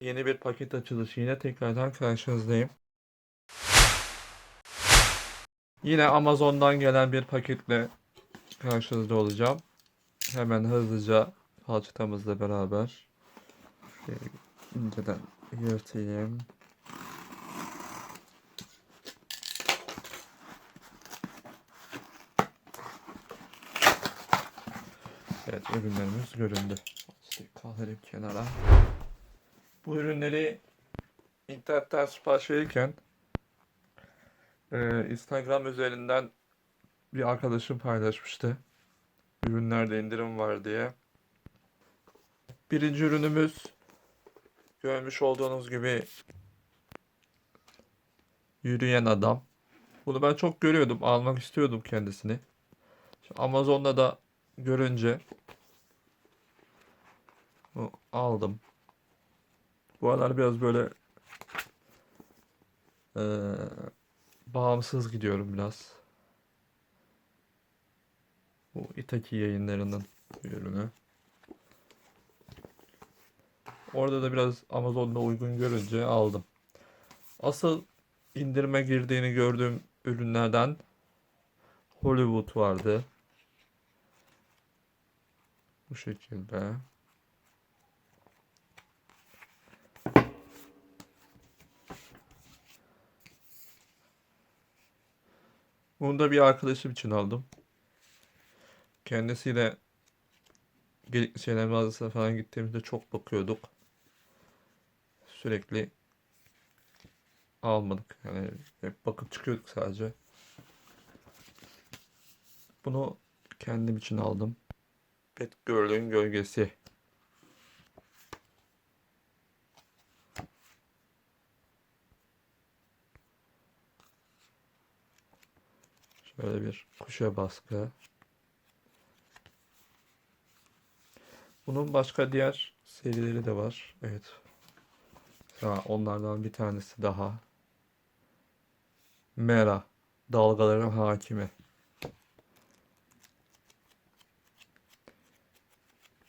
Yeni bir paket açılışı yine tekrardan karşınızdayım. Yine Amazon'dan gelen bir paketle karşınızda olacağım. Hemen hızlıca falçatamızla beraber şöyle inceden yırtayım. Evet ürünlerimiz göründü. İşte kenara. Bu ürünleri internetten sipariş verirken e, Instagram üzerinden bir arkadaşım paylaşmıştı. Ürünlerde indirim var diye. Birinci ürünümüz görmüş olduğunuz gibi yürüyen adam. Bunu ben çok görüyordum. Almak istiyordum kendisini. Şimdi Amazon'da da görünce aldım. Bu aralar biraz böyle eee, bağımsız gidiyorum biraz. Bu Itaki yayınlarının bir ürünü. Orada da biraz Amazon'da uygun görünce aldım. Asıl indirime girdiğini gördüğüm ürünlerden Hollywood vardı. Bu şekilde. Bunu da bir arkadaşım için aldım. Kendisiyle gerekli şeyler mağazasına falan gittiğimizde çok bakıyorduk. Sürekli almadık. Yani hep bakıp çıkıyorduk sadece. Bunu kendim için aldım. Pet Girl'ün gölgesi. Şöyle bir kuşa baskı. Bunun başka diğer serileri de var. Evet. Ha, onlardan bir tanesi daha. Mera. Dalgaların hakimi.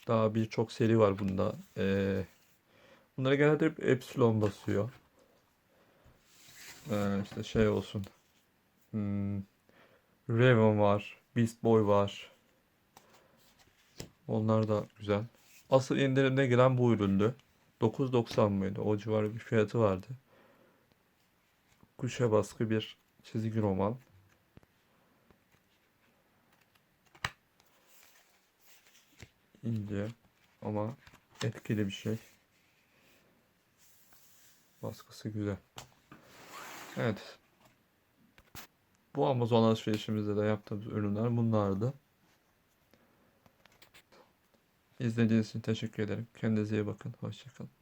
Daha birçok seri var bunda. Ee, bunları genelde hep Epsilon basıyor. Ee, işte şey olsun. Hmm, Raven var. Beast Boy var. Onlar da güzel. Asıl indirimde giren bu üründü. 9.90 mıydı? O civarı bir fiyatı vardı. Kuşa baskı bir çizgi roman. İnce ama etkili bir şey. Baskısı güzel. Evet. Bu Amazon alışverişimizde de yaptığımız ürünler bunlardı. İzlediğiniz için teşekkür ederim. Kendinize iyi bakın. Hoşçakalın.